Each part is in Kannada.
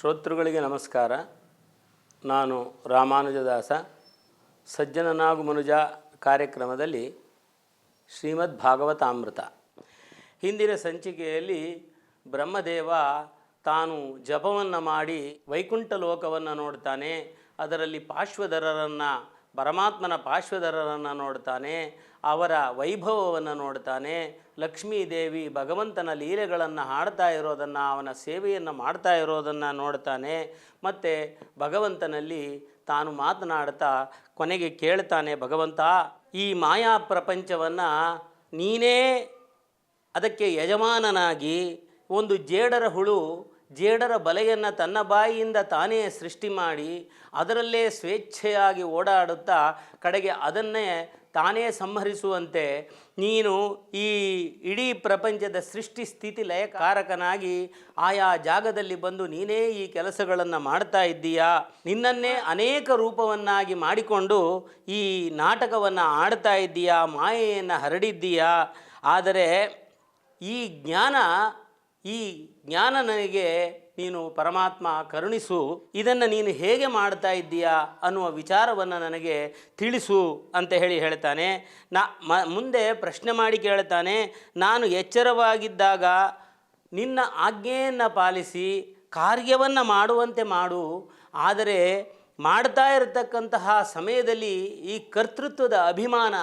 ಶ್ರೋತೃಗಳಿಗೆ ನಮಸ್ಕಾರ. ನಾನು ರಾಮಾನುಜದಾಸ. ಸಜ್ಜನನಾಗು ಮನುಜ ಕಾರ್ಯಕ್ರಮದಲ್ಲಿ ಶ್ರೀಮದ್ ಭಾಗವತಾಮೃತ ಹಿಂದಿನ ಸಂಚಿಕೆಯಲ್ಲಿ ಬ್ರಹ್ಮದೇವ ತಾನು ಜಪವನ್ನು ಮಾಡಿ ವೈಕುಂಠ ಲೋಕವನ್ನು ನೋಡ್ತಾನೆ, ಅದರಲ್ಲಿ ಪಾರ್ಶ್ವಧರರನ್ನು ಪರಮಾತ್ಮನ ಪಾರ್ಶ್ವಧರರನ್ನು ನೋಡ್ತಾನೆ, ಅವರ ವೈಭವವನ್ನು ನೋಡ್ತಾನೆ, ಲಕ್ಷ್ಮೀದೇವಿ ಭಗವಂತನ ಲೀಲೆಗಳನ್ನು ಹಾಡ್ತಾ ಇರೋದನ್ನು, ಅವನ ಸೇವೆಯನ್ನು ಮಾಡ್ತಾ ಇರೋದನ್ನು ನೋಡ್ತಾನೆ. ಮತ್ತು ಭಗವಂತನಲ್ಲಿ ತಾನು ಮಾತನಾಡ್ತಾ ಕೊನೆಗೆ ಕೇಳ್ತಾನೆ, ಭಗವಂತ ಈ ಮಾಯಾ ಪ್ರಪಂಚವನ್ನು ನೀನೇ ಅದಕ್ಕೆ ಯಜಮಾನನಾಗಿ ಒಂದು ಜೇಡರ ಹುಳು ಜೇಡರ ಬಲೆಯನ್ನು ತನ್ನ ಬಾಯಿಯಿಂದ ತಾನೇ ಸೃಷ್ಟಿ ಮಾಡಿ ಅದರಲ್ಲೇ ಸ್ವೇಚ್ಛೆಯಾಗಿ ಓಡಾಡುತ್ತಾ ಕಡೆಗೆ ಅದನ್ನೇ ತಾನೇ ಸಂಹರಿಸುವಂತೆ ನೀನು ಈ ಇಡೀ ಪ್ರಪಂಚದ ಸೃಷ್ಟಿ ಸ್ಥಿತಿ ಲಯಕಾರಕನಾಗಿ ಆಯಾ ಜಾಗದಲ್ಲಿ ಬಂದು ನೀನೇ ಈ ಕೆಲಸಗಳನ್ನು ಮಾಡ್ತಾ ಇದ್ದೀಯಾ? ನಿನ್ನನ್ನೇ ಅನೇಕ ರೂಪವನ್ನಾಗಿ ಮಾಡಿಕೊಂಡು ಈ ನಾಟಕವನ್ನು ಆಡ್ತಾ ಇದ್ದೀಯಾ? ಮಾಯೆಯನ್ನು ಹರಡಿದ್ದೀಯಾ? ಆದರೆ ಈ ಜ್ಞಾನ ಈ ಜ್ಞಾನ ನನಗೆ ನೀನು ಪರಮಾತ್ಮ ಕರುಣಿಸು, ಇದನ್ನು ನೀನು ಹೇಗೆ ಮಾಡ್ತಾ ಇದ್ದೀಯಾ ಅನ್ನುವ ವಿಚಾರವನ್ನು ನನಗೆ ತಿಳಿಸು ಅಂತ ಹೇಳಿ ಹೇಳ್ತಾನೆ. ನಾ ಮ, ಮುಂದೆ ಪ್ರಶ್ನೆ ಮಾಡಿ ಕೇಳ್ತಾನೆ, ನಾನು ಎಚ್ಚರವಾಗಿದ್ದಾಗ ನಿನ್ನ ಆಜ್ಞೆಯನ್ನು ಪಾಲಿಸಿ ಕಾರ್ಯವನ್ನು ಮಾಡುವಂತೆ ಮಾಡು. ಆದರೆ ಮಾಡ್ತಾ ಇರತಕ್ಕಂತಹ ಸಮಯದಲ್ಲಿ ಈ ಕರ್ತೃತ್ವದ ಅಭಿಮಾನ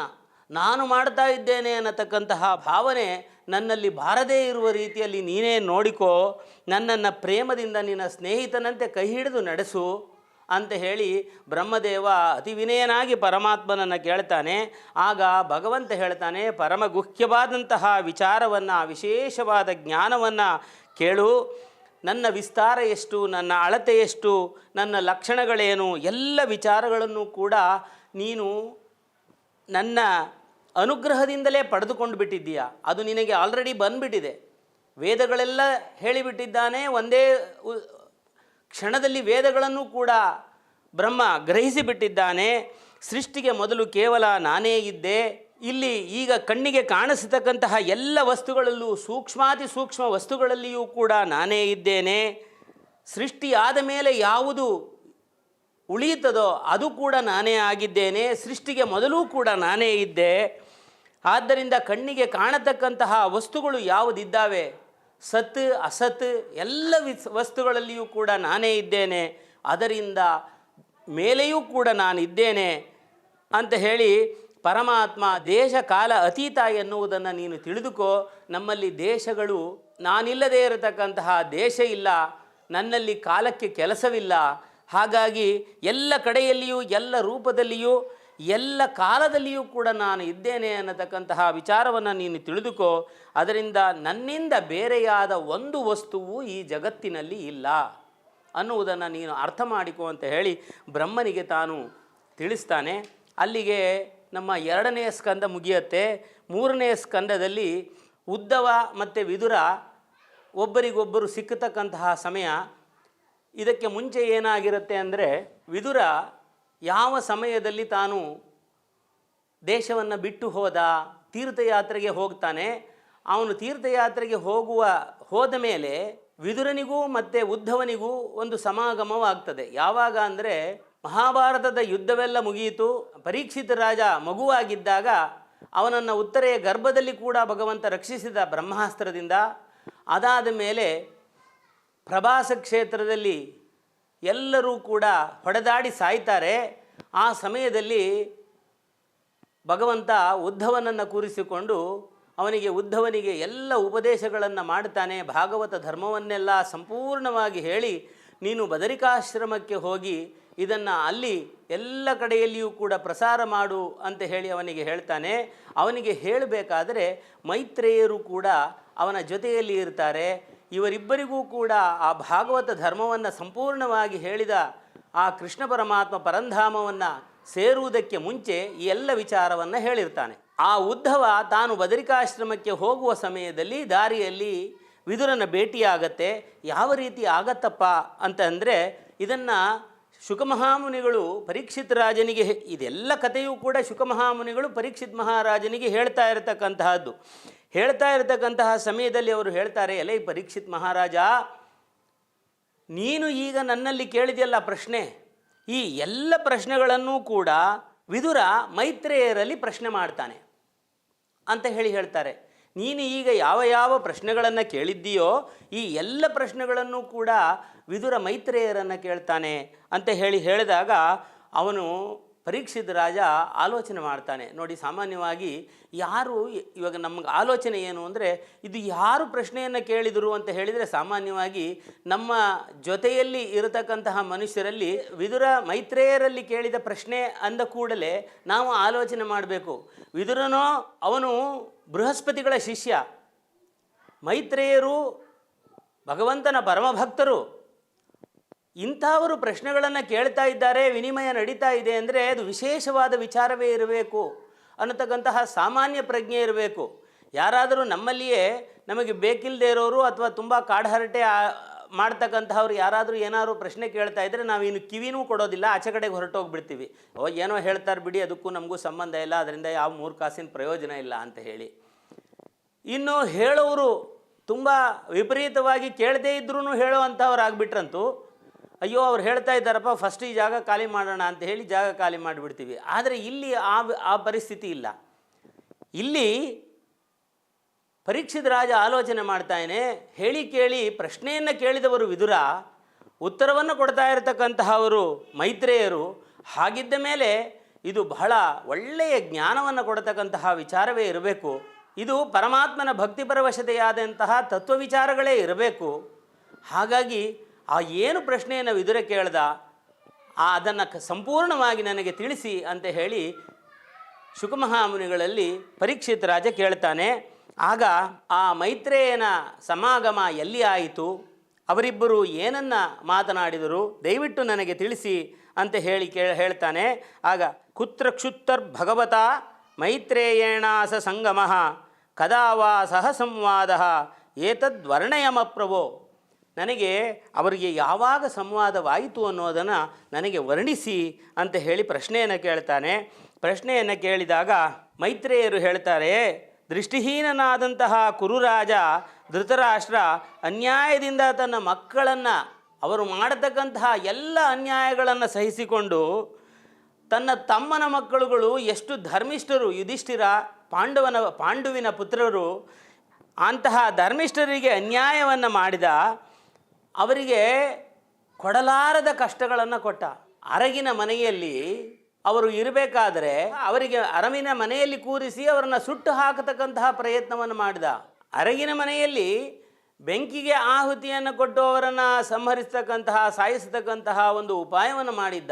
ನಾನು ಮಾಡ್ತಾ ಇದ್ದೇನೆ ಅನ್ನತಕ್ಕಂತಹ ಭಾವನೆ ನನ್ನಲ್ಲಿ ಬಾರದೇ ಇರುವ ರೀತಿಯಲ್ಲಿ ನೀನೇ ನೋಡಿಕೋ, ನನ್ನನ್ನು ಪ್ರೇಮದಿಂದ ನಿನ್ನ ಸ್ನೇಹಿತನಂತೆ ಕೈ ಹಿಡಿದು ನಡೆಸು ಅಂತ ಹೇಳಿ ಬ್ರಹ್ಮದೇವ ಅತಿ ವಿನಯನಾಗಿ ಪರಮಾತ್ಮನನ್ನು ಕೇಳ್ತಾನೆ. ಆಗ ಭಗವಂತ ಹೇಳ್ತಾನೆ ಪರಮ ಗುಹ್ಯವಾದಂತಹ ವಿಚಾರವನ್ನು, ವಿಶೇಷವಾದ ಜ್ಞಾನವನ್ನು ಕೇಳು. ನನ್ನ ವಿಸ್ತಾರ ಎಷ್ಟು, ನನ್ನ ಅಳತೆ ಎಷ್ಟು, ನನ್ನ ಲಕ್ಷಣಗಳೇನು, ಎಲ್ಲ ವಿಚಾರಗಳನ್ನು ಕೂಡ ನೀನು ನನ್ನ ಅನುಗ್ರಹದಿಂದಲೇ ಪಡೆದುಕೊಂಡು ಬಿಟ್ಟಿದ್ದೀಯಾ? ಅದು ನಿನಗೆ ಆಲ್ರೆಡಿ ಬಂದ್ಬಿಟ್ಟಿದೆ. ವೇದಗಳೆಲ್ಲ ಹೇಳಿಬಿಟ್ಟಿದ್ದಾನೆ, ಒಂದೇ ಕ್ಷಣದಲ್ಲಿ ವೇದಗಳನ್ನು ಕೂಡ ಬ್ರಹ್ಮ ಗ್ರಹಿಸಿಬಿಟ್ಟಿದ್ದಾನೆ. ಸೃಷ್ಟಿಗೆ ಮೊದಲು ಕೇವಲ ನಾನೇ ಇದ್ದೆ. ಇಲ್ಲಿ ಈಗ ಕಣ್ಣಿಗೆ ಕಾಣಿಸತಕ್ಕಂತಹ ಎಲ್ಲ ವಸ್ತುಗಳಲ್ಲೂ ಸೂಕ್ಷ್ಮಾತಿ ಸೂಕ್ಷ್ಮ ವಸ್ತುಗಳಲ್ಲಿಯೂ ಕೂಡ ನಾನೇ ಇದ್ದೇನೆ. ಸೃಷ್ಟಿಯಾದ ಮೇಲೆ ಯಾವುದು ಉಳಿಯುತ್ತದೋ ಅದು ಕೂಡ ನಾನೇ ಆಗಿದ್ದೇನೆ. ಸೃಷ್ಟಿಗೆ ಮೊದಲೂ ಕೂಡ ನಾನೇ ಇದ್ದೆ. ಆದ್ದರಿಂದ ಕಣ್ಣಿಗೆ ಕಾಣತಕ್ಕಂತಹ ವಸ್ತುಗಳು ಯಾವುದಿದ್ದಾವೆ? ಸತ್, ಅಸತ್, ಎಲ್ಲ ವಿಸ್, ವಸ್ತುಗಳಲ್ಲಿಯೂ ಕೂಡ ನಾನೇ ಇದ್ದೇನೆ. ಅದರಿಂದ ಮೇಲೆಯೂ ಕೂಡ ನಾನಿದ್ದೇನೆ ಅಂತ ಹೇಳಿ ಪರಮಾತ್ಮ ದೇಶ ಕಾಲ ಅತೀತ ಎನ್ನುವುದನ್ನು ನೀನು ತಿಳಿದುಕೋ. ನಮ್ಮಲ್ಲಿ ದೇಶಗಳು ನಾನಿಲ್ಲದೇ ಇರತಕ್ಕಂತಹ ದೇಶ ಇಲ್ಲ. ನನ್ನಲ್ಲಿ ಕಾಲಕ್ಕೆ ಕೆಲಸವಿಲ್ಲ. ಹಾಗಾಗಿ ಎಲ್ಲ ಕಡೆಯಲ್ಲಿಯೂ, ಎಲ್ಲ ರೂಪದಲ್ಲಿಯೂ ಎಲ್ಲ ಕಾಲದಲ್ಲಿಯೂ ಕೂಡ ನಾನು ಇದ್ದೇನೆ ಅನ್ನತಕ್ಕಂತಹ ವಿಚಾರವನ್ನು ನೀನು ತಿಳಿದುಕೋ. ಅದರಿಂದ ನನ್ನಿಂದ ಬೇರೆಯಾದ ಒಂದು ವಸ್ತುವು ಈ ಜಗತ್ತಿನಲ್ಲಿ ಇಲ್ಲ ಅನ್ನುವುದನ್ನು ನೀನು ಅರ್ಥ ಮಾಡಿಕೋ ಅಂತ ಹೇಳಿ ಬ್ರಹ್ಮನಿಗೆ ತಾನು ತಿಳಿಸ್ತಾನೆ. ಅಲ್ಲಿಗೆ ನಮ್ಮ ಎರಡನೆಯ ಸ್ಕಂದ ಮುಗಿಯತ್ತೆ. ಮೂರನೆಯ ಸ್ಕಂದದಲ್ಲಿ ಉದ್ದವ ಮತ್ತು ವಿದುರ ಒಬ್ಬರಿಗೊಬ್ಬರು ಸಿಕ್ಕತಕ್ಕಂತಹ ಸಮಯ. ಇದಕ್ಕೆ ಮುಂಚೆ ಏನಾಗಿರುತ್ತೆ ಅಂದರೆ ವಿದುರ ಯಾವ ಸಮಯದಲ್ಲಿ ತಾನು ದೇಶವನ್ನು ಬಿಟ್ಟು ಹೋದ, ತೀರ್ಥಯಾತ್ರೆಗೆ ಹೋಗ್ತಾನೆ, ಅವನು ತೀರ್ಥಯಾತ್ರೆಗೆ ಹೋಗುವ, ಹೋದ ಮೇಲೆ ವಿದುರನಿಗೂ ಮತ್ತು ಉದ್ಧವನಿಗೂ ಒಂದು ಸಮಾಗಮವಾಗ್ತದೆ. ಯಾವಾಗ ಅಂದರೆ ಮಹಾಭಾರತದ ಯುದ್ಧವೆಲ್ಲ ಮುಗಿಯಿತು, ಪರೀಕ್ಷಿತ ರಾಜ ಮಗುವಾಗಿದ್ದಾಗ ಅವನನ್ನು ಉತ್ತರೆಯ ಗರ್ಭದಲ್ಲಿ ಕೂಡ ಭಗವಂತ ರಕ್ಷಿಸಿದ ಬ್ರಹ್ಮಾಸ್ತ್ರದಿಂದ, ಅದಾದ ಮೇಲೆ ಪ್ರಭಾಸ ಕ್ಷೇತ್ರದಲ್ಲಿ ಎಲ್ಲರೂ ಕೂಡ ಹೊಡೆದಾಡಿ ಸಾಯ್ತಾರೆ. ಆ ಸಮಯದಲ್ಲಿ ಭಗವಂತ ಉದ್ಧವನನ್ನು ಕೂರಿಸಿಕೊಂಡು ಅವನಿಗೆ ಉದ್ಧವನಿಗೆ ಎಲ್ಲ ಉಪದೇಶಗಳನ್ನು ಮಾಡ್ತಾನೆ. ಭಾಗವತ ಧರ್ಮವನ್ನೆಲ್ಲ ಸಂಪೂರ್ಣವಾಗಿ ಹೇಳಿ ನೀನು ಬದರಿಕಾಶ್ರಮಕ್ಕೆ ಹೋಗಿ ಇದನ್ನು ಅಲ್ಲಿ ಎಲ್ಲ ಕಡೆಯಲ್ಲಿಯೂ ಕೂಡ ಪ್ರಸಾರ ಮಾಡು ಅಂತ ಹೇಳಿ ಅವನಿಗೆ ಹೇಳ್ತಾನೆ. ಅವನಿಗೆ ಹೇಳಬೇಕಾದರೆ ಮೈತ್ರೇಯರು ಕೂಡ ಅವನ ಜೊತೆಯಲ್ಲಿ ಇರ್ತಾರೆ. ಇವರಿಬ್ಬರಿಗೂ ಕೂಡ ಆ ಭಾಗವತ ಧರ್ಮವನ್ನು ಸಂಪೂರ್ಣವಾಗಿ ಹೇಳಿದ ಆ ಕೃಷ್ಣ ಪರಮಾತ್ಮ ಪರಂಧಾಮವನ್ನು ಸೇರುವುದಕ್ಕೆ ಮುಂಚೆ ಈ ಎಲ್ಲ ವಿಚಾರವನ್ನು ಹೇಳಿರ್ತಾನೆ. ಆ ಉದ್ಧವ ತಾನು ಬದರಿಕಾಶ್ರಮಕ್ಕೆ ಹೋಗುವ ಸಮಯದಲ್ಲಿ ದಾರಿಯಲ್ಲಿ ವಿದುರನ ಭೇಟಿಯಾಗತ್ತೆ, ಯಾವ ರೀತಿ ಆಗತ್ತಪ್ಪ ಅಂತ ಅಂದರೆ ಇದನ್ನು ಶುಕಮಹಾಮುನಿಗಳು ಪರೀಕ್ಷಿತ್ ರಾಜನಿಗೆ ಇದೆಲ್ಲ ಕಥೆಯೂ ಕೂಡ ಶುಕಮಹಾಮುನಿಗಳು ಪರೀಕ್ಷಿತ್ ಮಹಾರಾಜನಿಗೆ ಹೇಳ್ತಾ ಇರತಕ್ಕಂತಹದ್ದು. ಹೇಳ್ತಾ ಇರತಕ್ಕಂತಹ ಸಮಯದಲ್ಲಿ ಅವರು ಹೇಳ್ತಾರೆ, ಎಲೆ ಪರೀಕ್ಷಿತ್ ಮಹಾರಾಜ, ನೀನು ಈಗ ನನ್ನಲ್ಲಿ ಕೇಳಿದೆಯಲ್ಲ ಪ್ರಶ್ನೆ. ಈ ಎಲ್ಲ ಪ್ರಶ್ನೆಗಳನ್ನೂ ಕೂಡ ವಿದುರ ಮೈತ್ರೇಯರಲ್ಲಿ ಪ್ರಶ್ನೆ ಮಾಡ್ತಾನೆ. ಅಂತ ಹೇಳಿ ಹೇಳ್ತಾರೆ. ನೀನು ಈಗ ಯಾವ ಯಾವ ಪ್ರಶ್ನೆಗಳನ್ನು ಕೇಳಿದ್ದೀಯೋ, ಈ ಎಲ್ಲ ಪ್ರಶ್ನೆಗಳನ್ನು ಕೂಡ ವಿದುರ ಮೈತ್ರೇಯರನ್ನು ಕೇಳ್ತಾನೆ ಅಂತ ಹೇಳಿ ಹೇಳಿದಾಗ ಅವನು ಪರೀಕ್ಷಿತ ರಾಜ ಆಲೋಚನೆ ಮಾಡ್ತಾನೆ. ನೋಡಿ, ಸಾಮಾನ್ಯವಾಗಿ ಯಾರು ಇವಾಗ ನಮ್ಗೆ ಆಲೋಚನೆ ಏನು ಅಂದರೆ, ಇದು ಯಾರು ಪ್ರಶ್ನೆಯನ್ನು ಕೇಳಿದರು ಅಂತ ಹೇಳಿದರೆ ಸಾಮಾನ್ಯವಾಗಿ ನಮ್ಮ ಜೊತೆಯಲ್ಲಿ ಇರತಕ್ಕಂತಹ ಮನುಷ್ಯರಲ್ಲಿ, ವಿದುರ ಮೈತ್ರೇಯರಲ್ಲಿ ಕೇಳಿದ ಪ್ರಶ್ನೆ ಅಂದ ಕೂಡಲೇ ನಾವು ಆಲೋಚನೆ ಮಾಡಬೇಕು. ವಿದುರನೋ ಅವನು ಬೃಹಸ್ಪತಿಗಳ ಶಿಷ್ಯ. ಮೈತ್ರೇಯರು ಭಗವಂತನ ಪರಮಭಕ್ತರು. ಇಂಥವರು ಪ್ರಶ್ನೆಗಳನ್ನು ಕೇಳ್ತಾ ಇದ್ದಾರೆ, ವಿನಿಮಯ ನಡೀತಾ ಇದೆ ಅಂದರೆ ಅದು ವಿಶೇಷವಾದ ವಿಚಾರವೇ ಇರಬೇಕು ಅನ್ನತಕ್ಕಂತಹ ಸಾಮಾನ್ಯ ಪ್ರಜ್ಞೆ ಇರಬೇಕು. ಯಾರಾದರೂ ನಮ್ಮಲ್ಲಿಯೇ ನಮಗೆ ಬೇಕಿಲ್ಲದೆ ಇರೋರು ಅಥವಾ ತುಂಬ ಕಾಡಹರಟೆ ಮಾಡ್ತಕ್ಕಂಥವ್ರು ಯಾರಾದರೂ ಏನಾದರೂ ಪ್ರಶ್ನೆ ಕೇಳ್ತಾ ಇದ್ದರೆ ನಾವು ಇನ್ನು ಕಿವಿನೂ ಕೊಡೋದಿಲ್ಲ, ಆಚೆ ಕಡೆಗೆ ಹೊರಟೋಗ್ಬಿಡ್ತೀವಿ. ಓ, ಏನೋ ಹೇಳ್ತಾರೆ ಬಿಡಿ, ಅದಕ್ಕೂ ನಮಗೂ ಸಂಬಂಧ ಇಲ್ಲ, ಅದರಿಂದ ಯಾವ ಮೂರು ಕಾಸಿನ ಪ್ರಯೋಜನ ಇಲ್ಲ ಅಂತ ಹೇಳಿ. ಇನ್ನು ಹೇಳೋರು ತುಂಬ ವಿಪರೀತವಾಗಿ ಕೇಳದೇ ಇದ್ರೂ ಹೇಳೋ ಅಂಥವ್ರು ಆಗ್ಬಿಟ್ರಂತೂ ಅಯ್ಯೋ, ಅವ್ರು ಹೇಳ್ತಾ ಇದ್ದಾರಪ್ಪ ಫಸ್ಟ್ ಈ ಜಾಗ ಖಾಲಿ ಮಾಡೋಣ ಅಂತ ಹೇಳಿ ಜಾಗ ಖಾಲಿ ಮಾಡಿಬಿಡ್ತೀವಿ. ಆದರೆ ಇಲ್ಲಿ ಆ ಆ ಪರಿಸ್ಥಿತಿ ಇಲ್ಲ. ಇಲ್ಲಿ ಪರೀಕ್ಷಿತ ರಾಜ ಆಲೋಚನೆ ಮಾಡ್ತಾನೆ ಹೇಳಿ ಕೇಳಿ, ಪ್ರಶ್ನೆಯನ್ನು ಕೇಳಿದವರು ವಿದುರ, ಉತ್ತರವನ್ನು ಕೊಡ್ತಾ ಇರತಕ್ಕಂತಹವರು ಮೈತ್ರೇಯರು. ಹಾಗಿದ್ದ ಮೇಲೆ ಇದು ಬಹಳ ಒಳ್ಳೆಯ ಜ್ಞಾನವನ್ನು ಕೊಡತಕ್ಕಂತಹ ವಿಚಾರವೇ ಇರಬೇಕು. ಇದು ಪರಮಾತ್ಮನ ಭಕ್ತಿಪರವಶತೆಯಾದಂತಹ ತತ್ವ ವಿಚಾರಗಳೇ ಇರಬೇಕು. ಹಾಗಾಗಿ ಆ ಏನು ಪ್ರಶ್ನೆಯನ್ನು ವಿದುರ ಕೇಳ್ದ, ಆ ಅದನ್ನು ಸಂಪೂರ್ಣವಾಗಿ ನನಗೆ ತಿಳಿಸಿ ಅಂತ ಹೇಳಿ ಶುಕಮಹಾಮುನಿಗಳಲ್ಲಿ ಪರೀಕ್ಷಿತ್ ರಾಜ ಕೇಳ್ತಾನೆ, ಆಗ ಆ ಮೈತ್ರೇಯನ ಸಮಾಗಮ ಎಲ್ಲಿ ಆಯಿತು, ಅವರಿಬ್ಬರು ಏನನ್ನ ಮಾತನಾಡಿದರು, ದಯವಿಟ್ಟು ನನಗೆ ತಿಳಿಸಿ ಅಂತ ಹೇಳಿ ಕೇ ಹೇಳ್ತಾನೆ, ಆಗ ಕುತ್ರ ಕ್ಷುತ್ತರ್ ಭಗವತ ಮೈತ್ರೇಯೇಣಾಸ ಸಂಗಮ ಕದಾ ವಾ ಸಹ ಸಂವಾದ ಏತದ್ವರ್ಣಯಮಪ್ರಭೋ ನನಗೆ ಅವರಿಗೆ ಯಾವಾಗ ಸಂವಾದವಾಯಿತು ಅನ್ನೋದನ್ನು ನನಗೆ ವರ್ಣಿಸಿ ಅಂತ ಹೇಳಿ ಪ್ರಶ್ನೆಯನ್ನು ಕೇಳ್ತಾನೆ. ಪ್ರಶ್ನೆಯನ್ನು ಕೇಳಿದಾಗ ಮೈತ್ರೇಯರು ಹೇಳ್ತಾರೆ, ದೃಷ್ಟಿಹೀನನಾದಂತಹ ಕುರುರಾಜ ಧೃತರಾಷ್ಟ್ರ ಅನ್ಯಾಯದಿಂದ ತನ್ನ ಮಕ್ಕಳನ್ನು, ಅವರು ಮಾಡತಕ್ಕಂತಹ ಎಲ್ಲ ಅನ್ಯಾಯಗಳನ್ನು ಸಹಿಸಿಕೊಂಡು ತನ್ನ ತಮ್ಮನ ಮಕ್ಕಳುಗಳು ಎಷ್ಟು ಧರ್ಮಿಷ್ಠರು, ಯುಧಿಷ್ಠಿರ, ಪಾಂಡವನ, ಪಾಂಡುವಿನ ಪುತ್ರರು, ಅಂತಹ ಧರ್ಮಿಷ್ಠರಿಗೆ ಅನ್ಯಾಯವನ್ನು ಮಾಡಿದ ಅವರಿಗೆ ಕೊಡಲಾರದ ಕಷ್ಟಗಳನ್ನು ಕೊಟ್ಟ. ಅರಗಿನ ಮನೆಯಲ್ಲಿ ಅವರು ಇರಬೇಕಾದರೆ ಅವರಿಗೆ ಅರಮಿನ ಮನೆಯಲ್ಲಿ ಕೂರಿಸಿ ಅವರನ್ನು ಸುಟ್ಟು ಹಾಕತಕ್ಕಂತಹ ಪ್ರಯತ್ನವನ್ನು ಮಾಡಿದ. ಅರಗಿನ ಮನೆಯಲ್ಲಿ ಬೆಂಕಿಗೆ ಆಹುತಿಯನ್ನು ಕೊಟ್ಟು ಅವರನ್ನು ಸಂಹರಿಸ್ತಕ್ಕಂತಹ, ಸಾಯಿಸತಕ್ಕಂತಹ ಒಂದು ಉಪಾಯವನ್ನು ಮಾಡಿದ್ದ.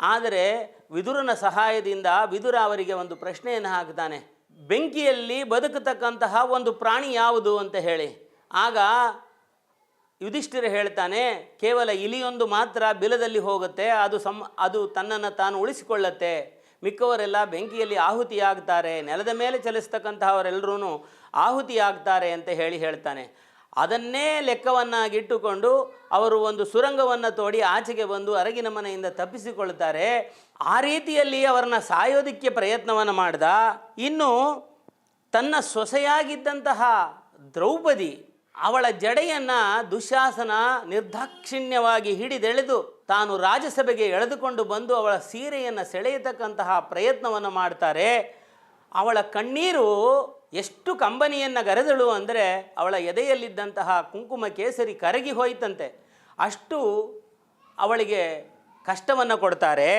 ಆದರೆ ವಿದುರನ ಸಹಾಯದಿಂದ ವಿದುರ ಅವರಿಗೆ ಒಂದು ಪ್ರಶ್ನೆಯನ್ನು ಹಾಕ್ತಾನೆ. ಬೆಂಕಿಯಲ್ಲಿ ಬದುಕತಕ್ಕಂತಹ ಒಂದು ಪ್ರಾಣಿ ಯಾವುದು ಅಂತ ಹೇಳಿ. ಆಗ ಯುಧಿಷ್ಠಿರ ಹೇಳ್ತಾನೆ, ಕೇವಲ ಇಲಿಯೊಂದು ಮಾತ್ರ ಬಿಲದಲ್ಲಿ ಹೋಗುತ್ತೆ, ಅದು ಸಮ್ ಅದು ತನ್ನನ್ನು ತಾನು ಉಳಿಸಿಕೊಳ್ಳತ್ತೆ. ಮಿಕ್ಕವರೆಲ್ಲ ಬೆಂಕಿಯಲ್ಲಿ ಆಹುತಿಯಾಗ್ತಾರೆ, ನೆಲದ ಮೇಲೆ ಚಲಿಸ್ತಕ್ಕಂತಹವರೆಲ್ಲರೂ ಆಹುತಿಯಾಗ್ತಾರೆ ಅಂತ ಹೇಳಿ ಹೇಳ್ತಾನೆ. ಅದನ್ನೇ ಲೆಕ್ಕವನ್ನಾಗಿಟ್ಟುಕೊಂಡು ಅವರು ಒಂದು ಸುರಂಗವನ್ನು ತೋಡಿ ಆಚೆಗೆ ಬಂದು ಅರಗಿನ ಮನೆಯಿಂದ ತಪ್ಪಿಸಿಕೊಳ್ತಾರೆ. ಆ ರೀತಿಯಲ್ಲಿ ಅವರನ್ನ ಸಾಯೋದಕ್ಕೆ ಪ್ರಯತ್ನವನ್ನು ಮಾಡ್ದ. ಇನ್ನು ತನ್ನ ಸೊಸೆಯಾಗಿದ್ದಂತಹ ದ್ರೌಪದಿ ಅವಳ ಜಡೆಯನ್ನು ದುಶಾಸನ ನಿರ್ದಾಕ್ಷಿಣ್ಯವಾಗಿ ಹಿಡಿದೆಳೆದು ತಾನು ರಾಜಸಭೆಗೆ ಎಳೆದುಕೊಂಡು ಬಂದು ಅವಳ ಸೀರೆಯನ್ನು ಸೆಳೆಯತಕ್ಕಂತಹ ಪ್ರಯತ್ನವನ್ನು ಮಾಡ್ತಾರೆ. ಅವಳ ಕಣ್ಣೀರು ಎಷ್ಟು ಕಂಬನಿಯನ್ನು ಗರೆದಳು ಅಂದರೆ ಅವಳ ಎದೆಯಲ್ಲಿದ್ದಂತಹ ಕುಂಕುಮ ಕೇಸರಿ ಕರಗಿ ಹೋಯ್ತಂತೆ. ಅಷ್ಟು ಅವಳಿಗೆ ಕಷ್ಟವನ್ನು ಕೊಡ್ತಾರೆ.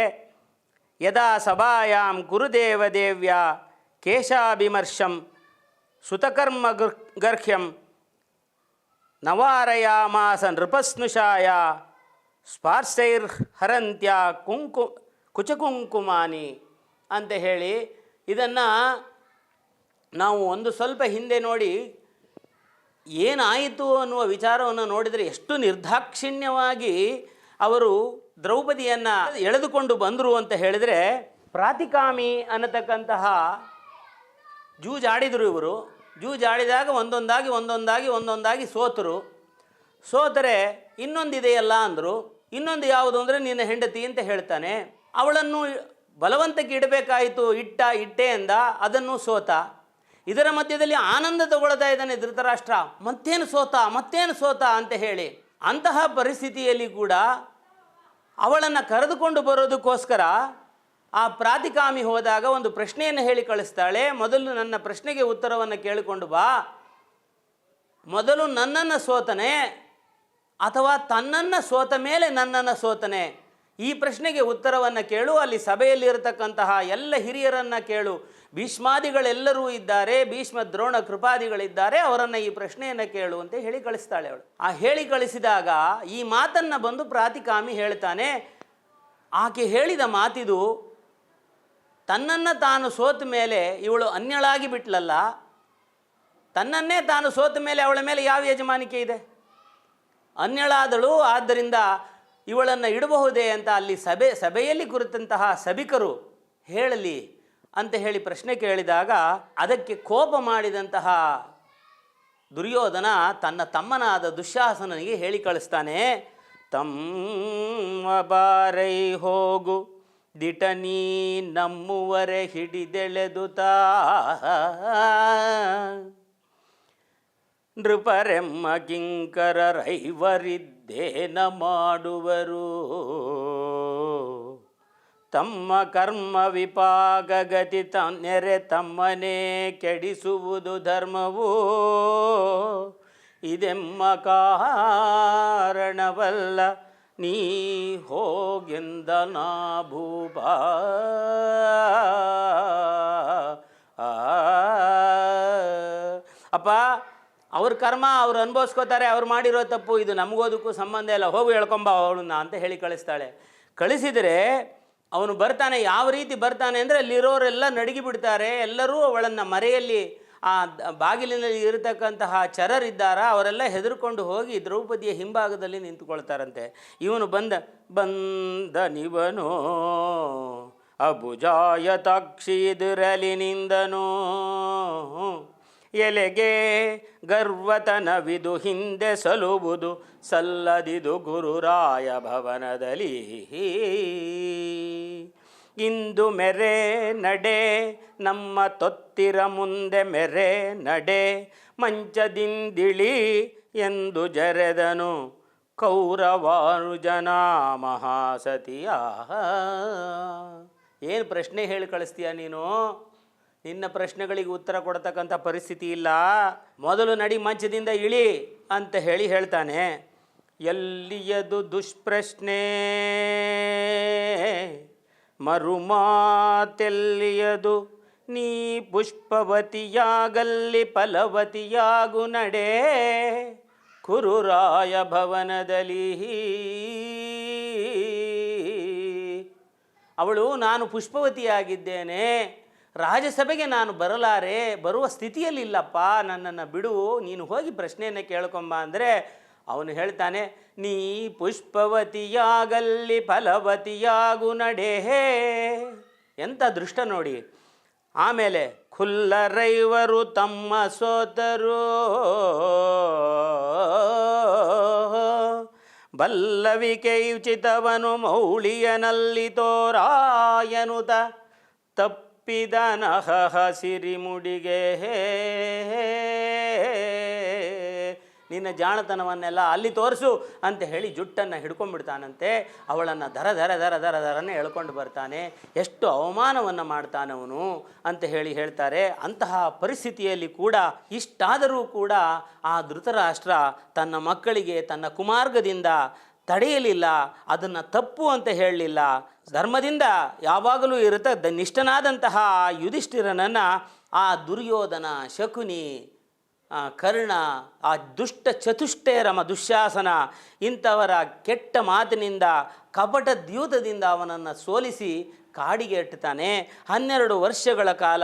ಯದಾ ಸಭಾಯಾಂ ಗುರುದೇವ ದೇವ್ಯ ಕೇಶಾಭಿಮರ್ಶಂ ಸುತಕರ್ಮ ಗರ್ ಗರ್ಹ್ಯಂ ನವಾರಯಾಮಾಸ ನೃಪಸ್ನುಷಾಯ ಸ್ಪಾರ್ಸೈರ್ ಹರಂತ್ಯ ಕುಂಕು ಕುಚಕುಂಕುಮಾನಿ ಅಂತ ಹೇಳಿ ಇದನ್ನು ನಾವು ಒಂದು ಸ್ವಲ್ಪ ಹಿಂದೆ ನೋಡಿ ಏನಾಯಿತು ಅನ್ನುವ ವಿಚಾರವನ್ನು ನೋಡಿದರೆ ಎಷ್ಟು ನಿರ್ದಾಕ್ಷಿಣ್ಯವಾಗಿ ಅವರು ದ್ರೌಪದಿಯನ್ನು ಎಳೆದುಕೊಂಡು ಬಂದರು ಅಂತ ಹೇಳಿದರೆ ಪ್ರಾತಿಕಾಮಿ ಅನ್ನತಕ್ಕಂತಹ ಜೂಜಾಡಿದರು ಇವರು. ಜೂಜಾಡಿದಾಗ ಒಂದೊಂದಾಗಿ ಒಂದೊಂದಾಗಿ ಒಂದೊಂದಾಗಿ ಸೋತರು. ಸೋತರೆ ಇನ್ನೊಂದಿದೆಯಲ್ಲ ಅಂದರು, ಇನ್ನೊಂದು ಯಾವುದು ಅಂದರೆ ನಿನ್ನ ಹೆಂಡತಿ ಅಂತ ಹೇಳ್ತಾನೆ. ಅವಳನ್ನು ಬಲವಂತಕ್ಕೆ ಇಡಬೇಕಾಯಿತು, ಇಟ್ಟ, ಇಟ್ಟೆ ಎಂದ, ಅದನ್ನು ಸೋತ. ಇದರ ಮಧ್ಯದಲ್ಲಿ ಆನಂದ ತಗೊಳ್ತಾ ಇದ್ದಾನೆ ಧೃತರಾಷ್ಟ್ರ. ಮತ್ತೇನು ಸೋತ ಮತ್ತೇನು ಸೋತ ಅಂತ ಹೇಳಿ. ಅಂತಹ ಪರಿಸ್ಥಿತಿಯಲ್ಲಿ ಕೂಡ ಅವಳನ್ನು ಕರೆದುಕೊಂಡು ಬರೋದಕ್ಕೋಸ್ಕರ ಆ ಪ್ರಾತಿಕಾಮಿ ಹೋದಾಗ ಒಂದು ಪ್ರಶ್ನೆಯನ್ನು ಹೇಳಿ ಕಳಿಸ್ತಾಳೆ, ಮೊದಲು ನನ್ನ ಪ್ರಶ್ನೆಗೆ ಉತ್ತರವನ್ನು ಕೇಳಿಕೊಂಡು ಬಾ. ಮೊದಲು ನನ್ನನ್ನು ಸೋತನೆ ಅಥವಾ ತನ್ನನ್ನು ಸೋತ ಮೇಲೆ ನನ್ನನ್ನು ಸೋತನೆ? ಈ ಪ್ರಶ್ನೆಗೆ ಉತ್ತರವನ್ನು ಕೇಳು, ಅಲ್ಲಿ ಸಭೆಯಲ್ಲಿರತಕ್ಕಂತಹ ಎಲ್ಲ ಹಿರಿಯರನ್ನು ಕೇಳು. ಭೀಷ್ಮಾದಿಗಳೆಲ್ಲರೂ ಇದ್ದಾರೆ, ಭೀಷ್ಮ ದ್ರೋಣ ಕೃಪಾದಿಗಳಿದ್ದಾರೆ, ಅವರನ್ನು ಈ ಪ್ರಶ್ನೆಯನ್ನು ಕೇಳು ಅಂತ ಹೇಳಿ ಕಳಿಸ್ತಾಳೆ ಅವಳು. ಆ ಹೇಳಿ ಕಳಿಸಿದಾಗ ಈ ಮಾತನ್ನು ಬಂದು ಪ್ರಾತಿಕಾಮಿ ಹೇಳ್ತಾನೆ, ಆಕೆ ಹೇಳಿದ ಮಾತಿದು ತನ್ನನ್ನು ತಾನು ಸೋತ ಮೇಲೆ ಇವಳು ಅನ್ಯಳಾಗಿ ಬಿಟ್ಲಲ್ಲ, ತನ್ನನ್ನೇ ತಾನು ಸೋತ ಮೇಲೆ ಅವಳ ಮೇಲೆ ಯಾವ ಯಜಮಾನಿಕೆ ಇದೆ? ಅನ್ಯಳಾದಳು, ಆದ್ದರಿಂದ ಇವಳನ್ನು ಇಡಬಹುದೇ ಅಂತ ಅಲ್ಲಿ ಸಭೆ, ಸಭೆಯಲ್ಲಿ ಕುರಿತಂತಹ ಸಭಿಕರು ಹೇಳಲಿ ಅಂತ ಹೇಳಿ ಪ್ರಶ್ನೆ ಕೇಳಿದಾಗ ಅದಕ್ಕೆ ಕೋಪ ಮಾಡಿದಂತಹ ದುರ್ಯೋಧನ ತನ್ನ ತಮ್ಮನಾದ ದುಶ್ಯಾಸನನಿಗೆ ಹೇಳಿ ಕಳಿಸ್ತಾನೆ, ತಮ್ಮ ಬಾರೈ ಹೋಗು ದಿಟನೀ ನಮ್ಮುವರೆ ಹಿಡಿದೆಳೆದು ತಾ. ನೃಪರೆಮ್ಮ ಕಿಂಕರ ರೈವರಿದ್ದೇನ ಮಾಡುವರು. ತಮ್ಮ ಕರ್ಮ ವಿಪಾಕ ಗತಿ ತನ್ನೆರೆ ತಮ್ಮನೇ ಕೆಡಿಸುವುದು ಧರ್ಮವು. ಇದೆಮ್ಮ ಕಾರಣವಲ್ಲ ನೀ ಹೋಗೆಂದ ನಾ ಭೂಪ ಅಪ್ಪ, ಅವ್ರ ಕರ್ಮ ಅವ್ರು ಅನುಭವಿಸ್ಕೋತಾರೆ, ಅವ್ರು ಮಾಡಿರೋ ತಪ್ಪು, ಇದು ನಮಗೋದಕ್ಕೂ ಸಂಬಂಧ ಇಲ್ಲ, ಹೋಗು ಹೇಳ್ಕೊಂಬ ಅವಳನ್ನ ಅಂತ ಹೇಳಿ ಕಳಿಸ್ತಾಳೆ. ಕಳಿಸಿದರೆ ಅವನು ಬರ್ತಾನೆ, ಯಾವ ರೀತಿ ಬರ್ತಾನೆ ಅಂದರೆ ಅಲ್ಲಿರೋರೆಲ್ಲ ನಡುಗಿ ಬಿಡ್ತಾರೆ ಎಲ್ಲರೂ ಅವಳನ್ನು ಮರೆಯಲ್ಲಿ ಆ ಬಾಗಿಲಿನಲ್ಲಿ ಇರತಕ್ಕಂತಹ ಚರರಿದ್ದಾರ ಅವರೆಲ್ಲ ಹೆದರ್ಕೊಂಡು ಹೋಗಿ ದ್ರೌಪದಿಯ ಹಿಂಭಾಗದಲ್ಲಿ ನಿಂತುಕೊಳ್ತಾರಂತೆ. ಇವನು ಬಂದ ಬಂದ ನಿವನು ತಕ್ಷಿದುರಲಿ ನಿಂದನು ಎಲೆಗೆ ಗರ್ವತನವಿದು ಹಿಂದೆ ಸಲುವುದು, ಸಲ್ಲದಿದು ಗುರುರಾಯ ಭವನದಲ್ಲಿ. ಇಂದು ಮೆರೆ ನಡೆ, ನಮ್ಮ ತೊತ್ತಿರ ಮುಂದೆ ಮೆರೆ ನಡೆ, ಮಂಚದಿಂದಿಳಿ ಎಂದು ಜರೆದನು ಕೌರವಾರು ಜನ ಮಹಾಸತಿಯ. ಏನು ಪ್ರಶ್ನೆ ಹೇಳಿ ಕಳಿಸ್ತೀಯ ನೀನು? ನಿನ್ನ ಪ್ರಶ್ನೆಗಳಿಗೆ ಉತ್ತರ ಕೊಡ್ತಕ್ಕಂಥ ಪರಿಸ್ಥಿತಿ ಇಲ್ಲ. ಮೊದಲು ನಡಿ ಮಂಚದಿಂದ ಇಳಿ ಅಂತ ಹೇಳಿ ಹೇಳ್ತಾನೆ. ಎಲ್ಲಿಯದು ದುಷ್ಪ್ರಶ್ನೆ? ಮರುಮಾತೆಲ್ಲಿಯದು. ನೀ ಪುಷ್ಪವತಿಯಾಗಲ್ಲಿ ಫಲವತಿಯಾಗು ನಡೆ. ಕುರುರಾಯ ಭವನದಲ್ಲಿ ಅವಳು, ನಾನು ಪುಷ್ಪವತಿಯಾಗಿದ್ದೇನೆ. ರಾಜಸಭೆಗೆ ನಾನು ಬರಲಾರೆ. ಬರುವ ಸ್ಥಿತಿಯಲ್ಲಿಲ್ಲಪ್ಪ. ನನ್ನನ್ನು ಬಿಡು. ನೀನು ಹೋಗಿ ಪ್ರಶ್ನೆಯನ್ನು ಕೇಳ್ಕೊಂಬ. ಅಂದರೆ ಅವನು ಹೇಳ್ತಾನೆ, ನೀ ಪುಷ್ಪವತಿಯಾಗಲ್ಲಿ ಫಲವತಿಯಾಗು ನಡೆಹೇ ಎಂತ ದೃಷ್ಟ ನೋಡಿ. ಆಮೇಲೆ ಖುಲ್ಲರೈವರು ತಮ್ಮ ಸೋತರು, ಬಲ್ಲವಿಕೆ ಉಚಿತವನು ಮೌಳಿಯನಲ್ಲಿ ತೋರಾಯನುತ ತಪ್ಪಿದನಹ ಸಿರಿಮುಡಿಗೆ ನಿನ್ನ ಜಾಣತನವನ್ನೆಲ್ಲ ಅಲ್ಲಿ ತೋರಿಸು ಅಂತ ಹೇಳಿ ಜುಟ್ಟನ್ನು ಹಿಡ್ಕೊಂಡ್ಬಿಡ್ತಾನಂತೆ. ಅವಳನ್ನು ದರ ದರ ದರ ದರ ದರನೇ ಎಳ್ಕೊಂಡು ಬರ್ತಾನೆ. ಎಷ್ಟು ಅವಮಾನವನ್ನು ಮಾಡ್ತಾನವನು ಅಂತ ಹೇಳಿ ಹೇಳ್ತಾರೆ. ಅಂತಹ ಪರಿಸ್ಥಿತಿಯಲ್ಲಿ ಕೂಡ ಇಷ್ಟಾದರೂ ಕೂಡ ಆ ಧೃತರಾಷ್ಟ್ರ ತನ್ನ ಮಕ್ಕಳಿಗೆ ತನ್ನ ಕುಮಾರ್ಗದಿಂದ ತಡೆಯಲಿಲ್ಲ, ಅದನ್ನು ತಪ್ಪು ಅಂತ ಹೇಳಲಿಲ್ಲ. ಧರ್ಮದಿಂದ ಯಾವಾಗಲೂ ಇರುತ್ತ ನಿಷ್ಠನಾದಂತಹ ಆ ಯುಧಿಷ್ಠಿರನನ್ನು ಆ ದುರ್ಯೋಧನ ಶಕುನಿ ಕರ್ಣ, ಆ ದುಷ್ಟ ಚತುಷ್ಟೇರಮ ದುಶ್ಯಾಸನ, ಇಂಥವರ ಕೆಟ್ಟ ಮಾತಿನಿಂದ, ಕಪಟ ದ್ಯೂತದಿಂದ ಅವನನ್ನು ಸೋಲಿಸಿ ಕಾಡಿಗೆ ಎಟ್ಟುತ್ತಾನೆ ಹನ್ನೆರಡು ವರ್ಷಗಳ ಕಾಲ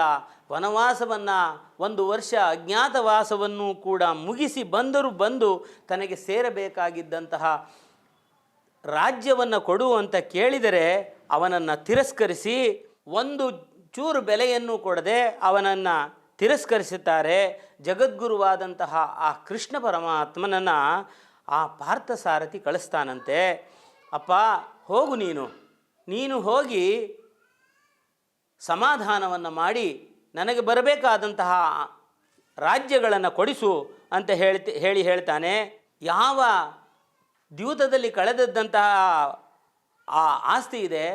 ವನವಾಸವನ್ನು, ಒಂದು ವರ್ಷ ಅಜ್ಞಾತವಾಸವನ್ನು ಕೂಡ ಮುಗಿಸಿ ಬಂದರೂ ಬಂದು ತನಗೆ ಸೇರಬೇಕಾಗಿದ್ದಂತಹ ರಾಜ್ಯವನ್ನು ಕೊಡು ಅಂತ ಕೇಳಿದರೆ ಅವನನ್ನು ತಿರಸ್ಕರಿಸಿ ಒಂದು ಚೂರು ಬೆಲೆಯನ್ನು ಕೊಡದೆ ಅವನನ್ನು ತಿರಸ್ಕರಿಸುತ್ತಾರೆ ಜಗದ್ಗುರುವಾದಂತಹ ಆ ಕೃಷ್ಣ ಪರಮಾತ್ಮನನ್ನು ಆ ಪಾರ್ಥಸಾರಥಿ ಕಳಿಸ್ತಾನಂತೆ. ಅಪ್ಪ, ಹೋಗು ನೀನು. ನೀನು ಹೋಗಿ ಸಮಾಧಾನವನ್ನು ಮಾಡಿ ನನಗೆ ಬರಬೇಕಾದಂತಹ ರಾಜ್ಯಗಳನ್ನು ಕೊಡಿಸು ಅಂತ ಹೇಳ್ತಿ, ಹೇಳಿ ಹೇಳ್ತಾನೆ. ಯಾವ ದ್ಯೂತದಲ್ಲಿ ಕಳೆದದ್ದಂತಹ ಆ ಆಸ್ತಿ ಇದೆ,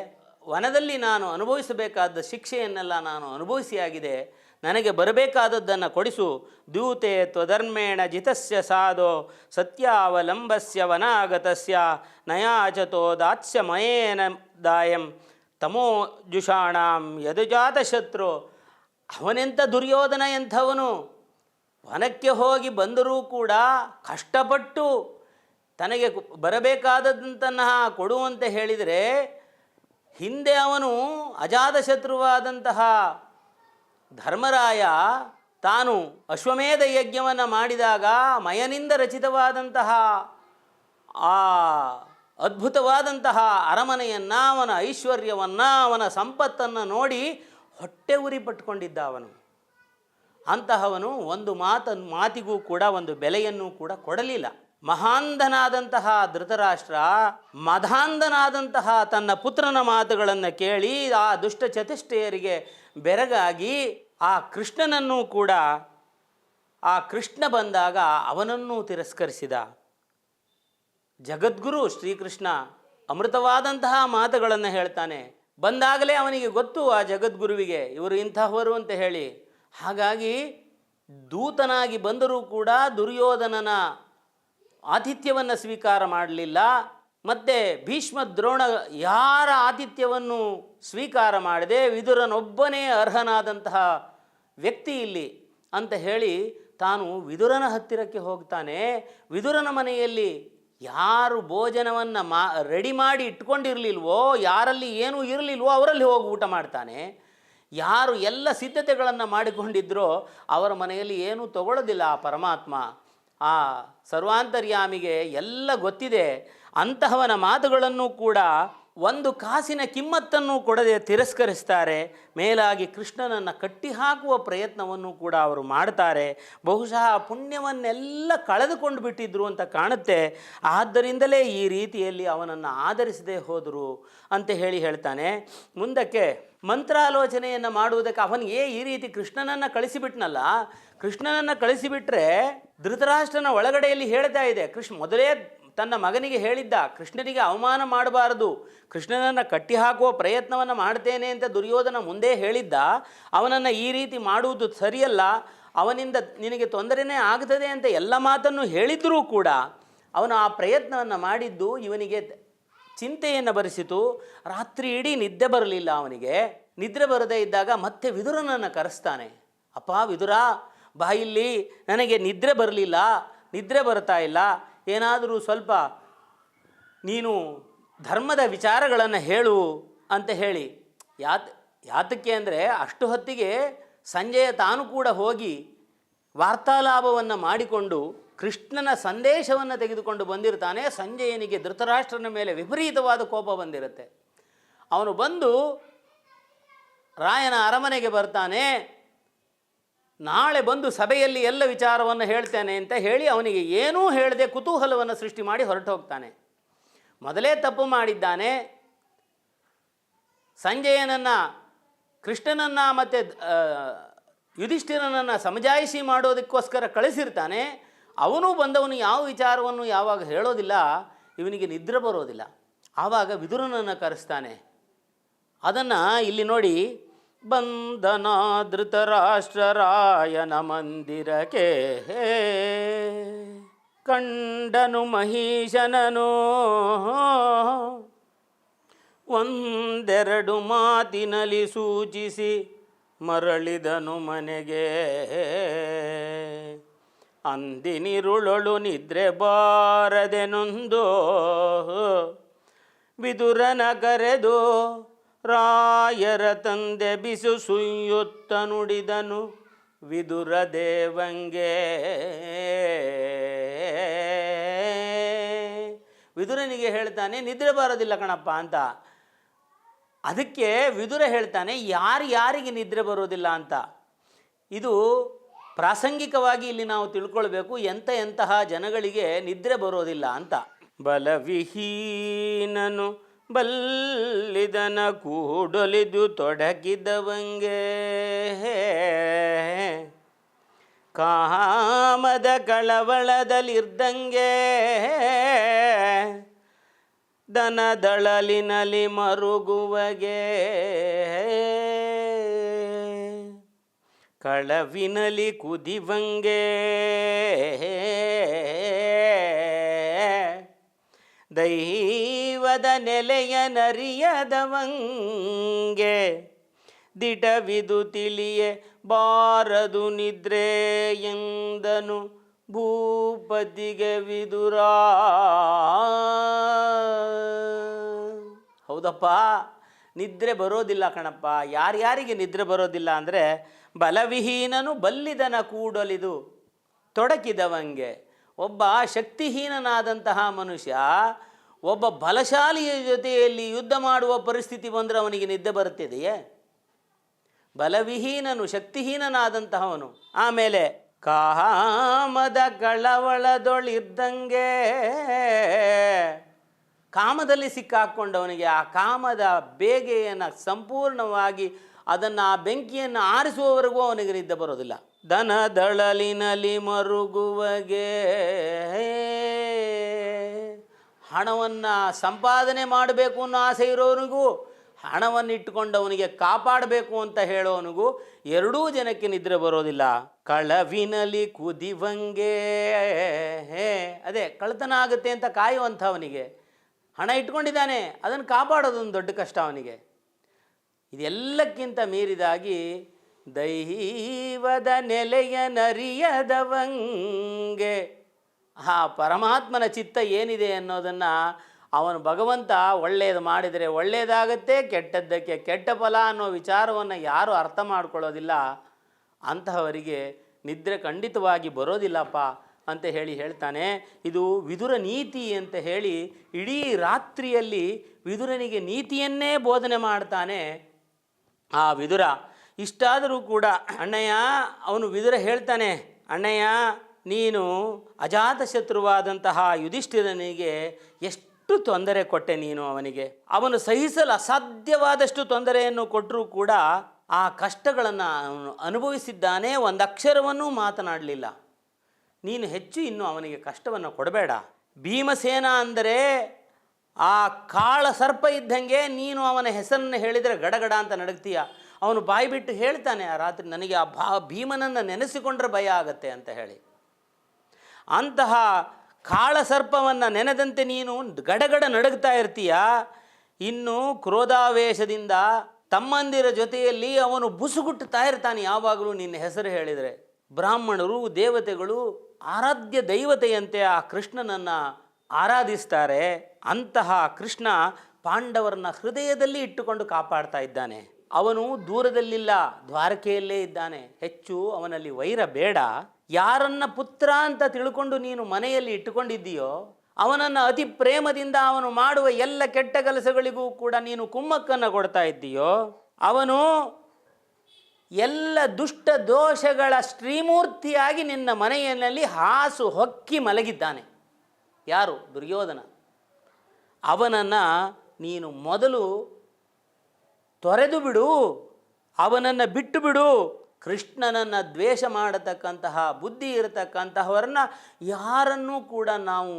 ವನದಲ್ಲಿ ನಾನು ಅನುಭವಿಸಬೇಕಾದ ಶಿಕ್ಷೆಯನ್ನೆಲ್ಲ ನಾನು ಅನುಭವಿಸಿಯಾಗಿದೆ ನನಗೆ ಬರಬೇಕಾದದ್ದನ್ನು ಕೊಡಿಸು. ದೂತೆ ತ್ವಧರ್ಮೇಣ ಜಿತಸ್ಯ ಸಾಧೋ. ಸತ್ಯಾವಲಂಬಸ್ಯ ವನಾಗತಸ್ಯ. ನಯಾಚತೋ ದಾತ್ಸ್ಯ ಮಯೇನ ದಾಯಂ. ತಮೋ ಜುಷಾಣಾಂ ಯದುಜಾತ ಶತ್ರು. ಅವನೆಂಥ ದುರ್ಯೋಧನ ಎಂಥವನು? ವನಕ್ಕೆ ಹೋಗಿ ಬಂದರೂ ಕೂಡ ಕಷ್ಟಪಟ್ಟು ತನಗೆ ಬರಬೇಕಾದದ್ದಂತಹ ಕೊಡುವಂತೆ ಹೇಳಿದರೆ ಹಿಂದೆ ಅವನು ಅಜಾತಶತ್ರುವಾದಂತಹ ಧರ್ಮರಾಯ ತಾನು ಅಶ್ವಮೇಧ ಯಜ್ಞವನ್ನು ಮಾಡಿದಾಗ ಮಯನಿಂದ ರಚಿತವಾದಂತಹ ಆ ಅದ್ಭುತವಾದಂತಹ ಅರಮನೆಯನ್ನು, ಅವನ ಐಶ್ವರ್ಯವನ್ನು, ಅವನ ಸಂಪತ್ತನ್ನು ನೋಡಿ ಹೊಟ್ಟೆ ಉರಿ ಪಟ್ಕೊಂಡಿದ್ದ ಅವನು. ಅಂತಹವನು ಒಂದು ಮಾತ, ಮಾತಿಗೂ ಕೂಡ ಒಂದು ಬೆಲೆಯನ್ನು ಕೂಡ ಕೊಡಲಿಲ್ಲ. ಮಹಾಂಧನಾದಂತಹ ಧೃತರಾಷ್ಟ್ರ, ಮಧಾಂಧನಾದಂತಹ ತನ್ನ ಪುತ್ರನ ಮಾತುಗಳನ್ನು ಕೇಳಿ ಆ ದುಷ್ಟ ಚತುಷ್ಟಯರಿಗೆ ಬೆರಗಾಗಿ ಆ ಕೃಷ್ಣನನ್ನು ಕೂಡ ಆ ಕೃಷ್ಣ ಬಂದಾಗ ಅವನನ್ನು ತಿರಸ್ಕರಿಸಿದ. ಜಗದ್ಗುರು ಶ್ರೀಕೃಷ್ಣ ಅಮೃತವಾದಂತಹ ಮಾತುಗಳನ್ನು ಹೇಳ್ತಾನೆ. ಬಂದಾಗಲೇ ಅವನಿಗೆ ಗೊತ್ತು ಆ ಜಗದ್ಗುರುವಿಗೆ, ಇವರು ಇಂತಹವರು ಅಂತ ಹೇಳಿ. ಹಾಗಾಗಿ ದೂತನಾಗಿ ಬಂದರೂ ಕೂಡ ದುರ್ಯೋಧನನ ಆತಿಥ್ಯವನ್ನು ಸ್ವೀಕಾರ ಮಾಡಲಿಲ್ಲ. ಮತ್ತು ಭೀಷ್ಮ ದ್ರೋಣ ಯಾರ ಆತಿಥ್ಯವನ್ನು ಸ್ವೀಕಾರ ಮಾಡದೆ ವಿದುರನೊಬ್ಬನೇ ಅರ್ಹನಾದಂತಹ ವ್ಯಕ್ತಿ ಇಲ್ಲಿ ಅಂತ ಹೇಳಿ ತಾನು ವಿದುರನ ಹತ್ತಿರಕ್ಕೆ ಹೋಗ್ತಾನೆ. ವಿದುರನ ಮನೆಯಲ್ಲಿ ಯಾರು ಭೋಜನವನ್ನು ಮಾ, ರೆಡಿ ಮಾಡಿ ಇಟ್ಕೊಂಡಿರಲಿಲ್ವೋ, ಯಾರಲ್ಲಿ ಏನೂ ಇರಲಿಲ್ವೋ ಅವರಲ್ಲಿ ಹೋಗಿ ಊಟ ಮಾಡ್ತಾನೆ. ಯಾರು ಎಲ್ಲ ಸಿದ್ಧತೆಗಳನ್ನು ಮಾಡಿಕೊಂಡಿದ್ರೋ ಅವರ ಮನೆಯಲ್ಲಿ ಏನೂ ತಗೊಳ್ಳೋದಿಲ್ಲ ಆ ಪರಮಾತ್ಮ. ಆ ಸರ್ವಾಂತರ್ಯಾಮಿಗೆ ಎಲ್ಲ ಗೊತ್ತಿದೆ. ಅಂತಹವನ ಮಾತುಗಳನ್ನು ಕೂಡ ಒಂದು ಕಾಸಿನ ಕಿಮ್ಮತ್ತನ್ನು ಕೊಡದೆ ತಿರಸ್ಕರಿಸ್ತಾರೆ. ಮೇಲಾಗಿ ಕೃಷ್ಣನನ್ನು ಕಟ್ಟಿಹಾಕುವ ಪ್ರಯತ್ನವನ್ನು ಕೂಡ ಅವರು ಮಾಡ್ತಾರೆ. ಬಹುಶಃ ಪುಣ್ಯವನ್ನೆಲ್ಲ ಕಳೆದುಕೊಂಡು ಬಿಟ್ಟಿದ್ರು ಅಂತ ಕಾಣುತ್ತೆ. ಆದ್ದರಿಂದಲೇ ಈ ರೀತಿಯಲ್ಲಿ ಅವನನ್ನು ಆಧರಿಸದೆ ಹೋದರು ಅಂತ ಹೇಳಿ ಹೇಳ್ತಾನೆ. ಮುಂದಕ್ಕೆ ಮಂತ್ರಾಲೋಚನೆಯನ್ನು ಮಾಡುವುದಕ್ಕೆ ಅವನಿಗೆ ಈ ರೀತಿ ಕೃಷ್ಣನನ್ನು ಕಳಿಸಿಬಿಟ್ನಲ್ಲ, ಕೃಷ್ಣನನ್ನು ಕಳಿಸಿಬಿಟ್ರೆ ಧೃತರಾಷ್ಟ್ರನ ಒಳಗಡೆಯಲ್ಲಿ ಹೇಳ್ತಾ ಇದೆ, ಕೃಷ್ಣ ಮೊದಲೇ ತನ್ನ ಮಗನಿಗೆ ಹೇಳಿದ್ದ, ಕೃಷ್ಣನಿಗೆ ಅವಮಾನ ಮಾಡಬಾರದು. ಕೃಷ್ಣನನ್ನು ಕಟ್ಟಿಹಾಕುವ ಪ್ರಯತ್ನವನ್ನು ಮಾಡ್ತೇನೆ ಅಂತ ದುರ್ಯೋಧನ ಮುಂದೆ ಹೇಳಿದ್ದ, ಅವನನ್ನು ಈ ರೀತಿ ಮಾಡುವುದು ಸರಿಯಲ್ಲ. ಅವನಿಂದ ನಿನಗೆ ತೊಂದರೆನೇ ಆಗ್ತದೆ ಅಂತ ಎಲ್ಲ ಮಾತನ್ನು ಹೇಳಿದರೂ ಕೂಡ ಅವನು ಆ ಪ್ರಯತ್ನವನ್ನು ಮಾಡಿದ್ದು ಇವನಿಗೆ ಚಿಂತೆಯನ್ನು ಬರೆಸಿತು. ರಾತ್ರಿ ಇಡೀ ನಿದ್ದೆ ಬರಲಿಲ್ಲ ಅವನಿಗೆ. ನಿದ್ರೆ ಬರದೇ ಇದ್ದಾಗ ಮತ್ತೆ ವಿದುರನನ್ನು ಕರೆಸ್ತಾನೆ, ಅಪ್ಪ ವಿದುರ, ಬಾ ಇಲ್ಲಿ. ನನಗೆ ನಿದ್ರೆ ಬರಲಿಲ್ಲ. ನಿದ್ರೆ ಬರ್ತಾ ಇಲ್ಲ. ಏನಾದರೂ ಸ್ವಲ್ಪ ನೀನು ಧರ್ಮದ ವಿಚಾರಗಳನ್ನು ಹೇಳು ಅಂತ ಹೇಳಿ. ಯಾತ್, ಯಾತಕ್ಕೆ ಅಂದರೆ ಅಷ್ಟು ಹೊತ್ತಿಗೆ ಸಂಜೆಯ ತಾನು ಕೂಡ ಹೋಗಿ ವಾರ್ತಾಲಾಭವನ್ನು ಮಾಡಿಕೊಂಡು ಕೃಷ್ಣನ ಸಂದೇಶವನ್ನು ತೆಗೆದುಕೊಂಡು ಬಂದಿರ್ತಾನೆ. ಸಂಜಯನಿಗೆ ಧೃತರಾಷ್ಟ್ರನ ಮೇಲೆ ವಿಪರೀತವಾದ ಕೋಪ ಬಂದಿರುತ್ತೆ. ಅವನು ಬಂದು ರಾಯನ ಅರಮನೆಗೆ ಬರ್ತಾನೆ. ನಾಳೆ ಬಂದು ಸಭೆಯಲ್ಲಿ ಎಲ್ಲ ವಿಚಾರವನ್ನು ಹೇಳ್ತೇನೆ ಅಂತ ಹೇಳಿ ಅವನಿಗೆ ಏನೂ ಹೇಳದೆ ಕುತೂಹಲವನ್ನು ಸೃಷ್ಟಿ ಮಾಡಿ ಹೊರಟು ಹೋಗ್ತಾನೆ. ಮೊದಲೇ ತಪ್ಪು ಮಾಡಿದ್ದಾನೆ. ಸಂಜಯನನ್ನು, ಕೃಷ್ಣನನ್ನು ಮತ್ತು ಯುಧಿಷ್ಠಿರನನ್ನು ಸಮಜಾಯಿಸಿ ಮಾಡೋದಕ್ಕೋಸ್ಕರ ಕಳಿಸಿರ್ತಾನೆ. ಅವನು ಬಂದವನು ಯಾವ ವಿಚಾರವನ್ನು ಯಾವಾಗ ಹೇಳೋದಿಲ್ಲ, ಇವನಿಗೆ ನಿದ್ರೆ ಬರೋದಿಲ್ಲ. ಆವಾಗ ವಿದುರನನ್ನು ಕರೆಸ್ತಾನೆ. ಅದನ್ನು ಇಲ್ಲಿ ನೋಡಿ ಬಂದನ ಧೃತರಾಷ್ಟ್ರರಾಯನ ಮಂದಿರಕ್ಕೆ. ಕಂಡನು ಮಹಿಷನನು ಒಂದೆರಡು ಮಾತಿನಲ್ಲಿ ಸೂಚಿಸಿ ಮರಳಿದನು ಮನೆಗೆ. ಅಂದಿನಿರುಳೊಳು ನಿದ್ರೆ ಬಾರದೆನೊಂದು. ವಿದುರನ ಕರೆದು ರಾಯರ ತಂದೆ ಬಿಸು ಸುಯ್ಯುತ್ತ ನುಡಿದನು, ವಿದುರ ದೇವಂಗೆ ವಿದುರನಿಗೆ ಹೇಳ್ತಾನೆ, ನಿದ್ರೆ ಬರೋದಿಲ್ಲ ಕಣಪ್ಪ ಅಂತ. ಅದಕ್ಕೆ ವಿದುರ ಹೇಳ್ತಾನೆ, ಯಾರು ಯಾರಿಗೆ ನಿದ್ರೆ ಬರೋದಿಲ್ಲ ಅಂತ. ಇದು ಪ್ರಾಸಂಗಿಕವಾಗಿ ಇಲ್ಲಿ ನಾವು ತಿಳ್ಕೊಳ್ಬೇಕು ಎಂಥ ಎಂತಹ ಜನಗಳಿಗೆ ನಿದ್ರೆ ಬರೋದಿಲ್ಲ ಅಂತ. ಬಲವಿಹೀನನು ಬಲ್ಲಿದನ ಕೂಡಲಿದು ತೊಡಗಿದವಂಗೆ. ಕಾಮದ ಕಳವಳದಲ್ಲಿರ್ದಂಗೆ. ದನದಳಲಿನಲ್ಲಿ ಮರುಗುವಗೆ. ಕಳವಿನಲಿ ಕುದಿವಂಗೆ. ದೈವದ ನೆಲೆಯ ನರಿಯದವಂಗೆ ದಿಟವಿದು ತಿಳಿಯೆ ಬಾರದು ನಿದ್ರೆ ಎಂದನು ಭೂಪತಿಗೆ ವಿದುರ. ಹೌದಪ್ಪ, ನಿದ್ರೆ ಬರೋದಿಲ್ಲ ಕಣಪ್ಪ. ಯಾರ್ಯಾರಿಗೆ ನಿದ್ರೆ ಬರೋದಿಲ್ಲ ಅಂದರೆ ಬಲವಿಹೀನನು ಬಲ್ಲಿದನ ಕೂಡಲಿದು ತೊಡಕಿದವಂಗೆ. ಒಬ್ಬ ಶಕ್ತಿಹೀನನಾದಂತಹ ಮನುಷ್ಯ ಒಬ್ಬ ಬಲಶಾಲಿಯ ಜೊತೆಯಲ್ಲಿ ಯುದ್ಧ ಮಾಡುವ ಪರಿಸ್ಥಿತಿ ಬಂದರೆ ಅವನಿಗೆ ನಿದ್ದೆ ಬರುತ್ತಿದೆಯೇ? ಬಲವಿಹೀನನು, ಶಕ್ತಿಹೀನನಾದಂತಹವನು. ಆಮೇಲೆ ಕಾಮದ ಕಳವಳದೊಳಿದ್ದಂಗೆ ಕಾಮದಲ್ಲಿ ಸಿಕ್ಕಾಕ್ಕೊಂಡವನಿಗೆ ಆ ಕಾಮದ ಬೇಗೆಯನ್ನು ಸಂಪೂರ್ಣವಾಗಿ ಅದನ್ನು ಆ ಬೆಂಕಿಯನ್ನು ಆರಿಸುವವರೆಗೂ ಅವನಿಗೆ ನಿದ್ದೆ ಬರೋದಿಲ್ಲ. ದನ ದಳಲಿನಲ್ಲಿ ಮರುಗುವಗೆ. ಹಣವನ್ನು ಸಂಪಾದನೆ ಮಾಡಬೇಕು ಅನ್ನೋ ಆಸೆ ಇರೋನಿಗೂ ಹಣವನ್ನು ಇಟ್ಟುಕೊಂಡವನಿಗೆ ಕಾಪಾಡಬೇಕು ಅಂತ ಹೇಳೋನಿಗೂ ಎರಡೂ ಜನಕ್ಕೆ ನಿದ್ರೆ ಬರೋದಿಲ್ಲ. ಕಳವಿನಲಿ ಕುದಿವಂಗೆ. ಹೇ ಅದೇ ಕಳ್ತನ ಆಗುತ್ತೆ ಅಂತ ಕಾಯುವಂಥವನಿಗೆ. ಹಣ ಇಟ್ಕೊಂಡಿದ್ದಾನೆ, ಅದನ್ನು ಕಾಪಾಡೋದೊಂದು ದೊಡ್ಡ ಕಷ್ಟ ಅವನಿಗೆ. ಇದೆಲ್ಲಕ್ಕಿಂತ ಮೀರಿದಾಗಿ ದೈವದ ನೆಲೆಯ ನರಿಯದವಂಗೆ. ಆ ಪರಮಾತ್ಮನ ಚಿತ್ತ ಏನಿದೆ ಅನ್ನೋದನ್ನು ಅವನು ಭಗವಂತ ಒಳ್ಳೆಯದು ಮಾಡಿದರೆ ಒಳ್ಳೆಯದಾಗತ್ತೆ ಕೆಟ್ಟದ್ದಕ್ಕೆ ಕೆಟ್ಟ ಫಲ ಅನ್ನೋ ವಿಚಾರವನ್ನು ಯಾರು ಅರ್ಥ ಮಾಡ್ಕೊಳ್ಳೋದಿಲ್ಲ. ಅಂತಹವರಿಗೆ ನಿದ್ರೆ ಖಂಡಿತವಾಗಿ ಬರೋದಿಲ್ಲಪ್ಪ ಅಂತ ಹೇಳಿ ಹೇಳ್ತಾನೆ. ಇದು ವಿದುರ ನೀತಿ ಅಂತ ಹೇಳಿ ಇಡೀ ರಾತ್ರಿಯಲ್ಲಿ ವಿದುರನಿಗೆ ನೀತಿಯನ್ನೇ ಬೋಧನೆ ಮಾಡ್ತಾನೆ ಆ ವಿದುರ. ಇಷ್ಟಾದರೂ ಕೂಡ ಅಣ್ಣಯ್ಯ, ಅವನು ವಿದುರ ಹೇಳ್ತಾನೆ, ಅಣ್ಣಯ್ಯ, ನೀನು ಅಜಾತಶತ್ರುವಾದಂತಹ ಯುಧಿಷ್ಠಿರನಿಗೆ ಎಷ್ಟು ತೊಂದರೆ ಕೊಟ್ಟೆ ನೀನು ಅವನಿಗೆ? ಅವನು ಸಹಿಸಲು ಅಸಾಧ್ಯವಾದಷ್ಟು ತೊಂದರೆಯನ್ನು ಕೊಟ್ಟರೂ ಕೂಡ ಆ ಕಷ್ಟಗಳನ್ನು ಅವನು ಅನುಭವಿಸಿದ್ದಾನೆ ಒಂದು ಅಕ್ಷರವನ್ನೂ ಮಾತನಾಡಲಿಲ್ಲ. ನೀನು ಹೆಚ್ಚು ಇನ್ನು ಅವನಿಗೆ ಕಷ್ಟವನ್ನು ಕೊಡಬೇಡ. ಭೀಮಸೇನ ಅಂದರೆ ಆ ಕಾಳ ಸರ್ಪ ಇದ್ದಂಗೆ ನೀನು ಅವನ ಹೆಸರನ್ನು ಹೇಳಿದರೆ ಗಡಗಡ ಅಂತ ನಡಗ್ತೀಯ. ಅವನು ಬಾಯಿ ಬಿಟ್ಟು ಹೇಳ್ತಾನೆ ಆ ರಾತ್ರಿ, ನನಗೆ ಆ ಭಾ, ಭೀಮನನ್ನು ನೆನೆಸಿಕೊಂಡ್ರೆ ಭಯ ಆಗತ್ತೆ ಅಂತ ಹೇಳಿ. ಅಂತಹ ಕಾಳ ಸರ್ಪವನ್ನು ನೆನೆದಂತೆ ನೀನು ಗಡಗಡ ನಡಗ್ತಾ ಇರ್ತೀಯ? ಇನ್ನು ಕ್ರೋಧಾವೇಶದಿಂದ ತಮ್ಮಂದಿರ ಜೊತೆಯಲ್ಲಿ ಅವನು ಬುಸುಗುಟ್ಟುತ್ತಾ ಇರ್ತಾನೆ. ಯಾವಾಗಲೂ ನಿನ್ನ ಹೆಸರು ಹೇಳಿದರೆ. ಬ್ರಾಹ್ಮಣರು, ದೇವತೆಗಳು ಆರಾಧ್ಯ ದೈವತೆಯಂತೆ ಆ ಕೃಷ್ಣನನ್ನು ಆರಾಧಿಸ್ತಾರೆ. ಅಂತಹ ಕೃಷ್ಣ ಪಾಂಡವರನ್ನ ಹೃದಯದಲ್ಲಿ ಇಟ್ಟುಕೊಂಡು ಕಾಪಾಡ್ತಾ ಇದ್ದಾನೆ. ಅವನು ದೂರದಲ್ಲಿಲ್ಲ, ದ್ವಾರಕೆಯಲ್ಲೇ ಇದ್ದಾನೆ. ಹೆಚ್ಚು ಅವನಲ್ಲಿ ವೈರ ಬೇಡ. ಯಾರನ್ನ ಪುತ್ರ ಅಂತ ತಿಳ್ಕೊಂಡು ನೀನು ಮನೆಯಲ್ಲಿ ಇಟ್ಟುಕೊಂಡಿದ್ದೀಯೋ, ಅವನನ್ನು ಅತಿ ಪ್ರೇಮದಿಂದ ಅವನು ಮಾಡುವ ಎಲ್ಲ ಕೆಟ್ಟ ಕೆಲಸಗಳಿಗೂ ಕೂಡ ನೀನು ಕುಮ್ಮಕ್ಕನ್ನು ಕೊಡ್ತಾ ಇದ್ದೀಯೋ, ಅವನು ಎಲ್ಲ ದುಷ್ಟ ದೋಷಗಳ ಶ್ರೀಮೂರ್ತಿಯಾಗಿ ನಿನ್ನ ಮನೆಯಲ್ಲಿ ಹಾಸು ಹೊಕ್ಕಿ ಮಲಗಿದ್ದಾನೆ. ಯಾರು? ದುರ್ಯೋಧನ. ಅವನನ್ನು ನೀನು ಮೊದಲು ತೊರೆದು ಬಿಡು, ಅವನನ್ನು ಬಿಟ್ಟು ಬಿಡು. ಕೃಷ್ಣನನ್ನು ದ್ವೇಷ ಮಾಡತಕ್ಕಂತಹ ಬುದ್ಧಿ ಇರತಕ್ಕಂತಹವರನ್ನು ಯಾರನ್ನೂ ಕೂಡ ನಾವು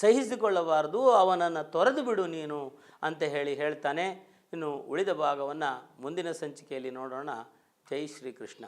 ಸಹಿಸಿಕೊಳ್ಳಬಾರದು, ಅವನನ್ನು ತೊರೆದು ಬಿಡು ನೀನು ಅಂತ ಹೇಳಿ ಹೇಳ್ತಾನೆ. ಇನ್ನು ಉಳಿದ ಭಾಗವನ್ನು ಮುಂದಿನ ಸಂಚಿಕೆಯಲ್ಲಿ ನೋಡೋಣ. ಜೈ ಶ್ರೀಕೃಷ್ಣ.